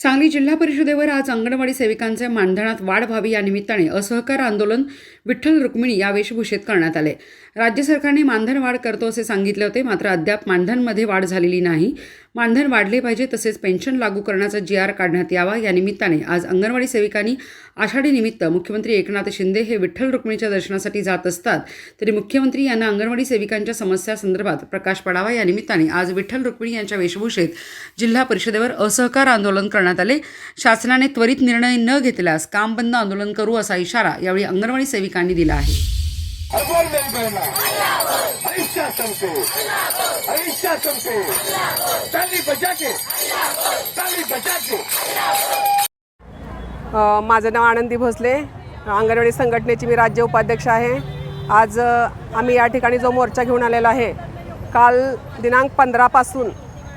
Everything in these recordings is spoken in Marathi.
सांगली जिल्हा परिषदेवर आज अंगणवाडी सेविकांचे मानधनात वाढ व्हावी या निमित्ताने असहकार आंदोलन विठ्ठल रुक्मिणी या वेशभूषेत करण्यात आले. राज्य सरकारने मानधन वाढ करतो असे सांगितले होते मात्र अद्याप मानधनमध्ये वाढ झालेली नाही. मानधन वाढले पाहिजे तसेच पेन्शन लागू करण्याचा जी आर काढण्यात यावा. या निमित्ताने आज अंगणवाडी सेविकांनी आषाढी निमित्त मुख्यमंत्री एकनाथ शिंदे हे विठ्ठल रुक्मिणीच्या दर्शनासाठी जात असतात. तरी मुख्यमंत्री यांना अंगणवाडी सेविकांच्या समस्या संदर्भात प्रकाश पडावा. या निमित्ताने आज विठ्ठल रुक्मिणी यांच्या वेशभूषेत जिल्हा परिषदेवर असहकार आंदोलन करण्यात आले. शासनाने त्वरित निर्णय न घेतल्यास काम बंद आंदोलन करू असा इशारा यावेळी अंगणवाडी सेविकांनी दिला आहे. अकबर नहीं बहना हरीशा बजा के बजा के माझं नाव आनंदी भोसले. अंगणवाडी संघटनेची मी राज्य उपाध्यक्ष आहे. आज आम्ही या ठिकाणी जो मोर्चा घेऊन आलेला आहे काल दिनांक पंधरापासून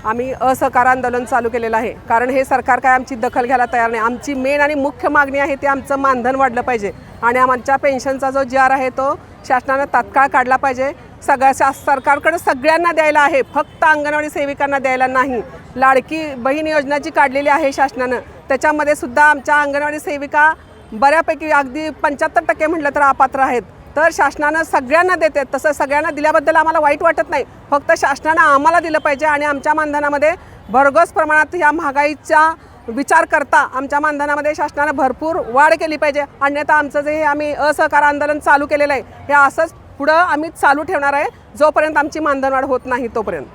आम्ही असहकार आंदोलन चालू केलेलं आहे. कारण हे सरकार काय आमची दखल घ्यायला तयार नाही. आमची मेन आणि मुख्य मागणी आहे ते आमचं मानधन वाढलं पाहिजे. आणि आमच्या पेन्शनचा जो जी आर आहे तो शासनानं तात्काळ काढला पाहिजे. सगळ्या शा सरकारकडे सगळ्यांना द्यायला आहे. फक्त अंगणवाडी सेविकांना द्यायला नाही. लाडकी बहीण योजना जी काढलेली आहे शासनानं त्याच्यामध्ये सुद्धा आमच्या अंगणवाडी सेविका बऱ्यापैकी अगदी पंच्याहत्तर टक्के म्हटलं तर अपात्र आहेत. तर शासनानं सगळ्यांना देते तसं सगळ्यांना दिल्याबद्दल आम्हाला वाईट वाटत नाही. फक्त शासनानं आम्हाला दिलं पाहिजे आणि आमच्या मानधनामध्ये भरघोस प्रमाणात या महागाईचा विचार करता आमच्या मानधनामध्ये शासनानं भरपूर वाढ केली पाहिजे. अन्यथा आमचं जे हे आम्ही असहकार आंदोलन चालू केलेलं आहे हे असंच पुढं आम्ही चालू ठेवणार आहे जोपर्यंत आमची मानधन वाढ होत नाही तोपर्यंत.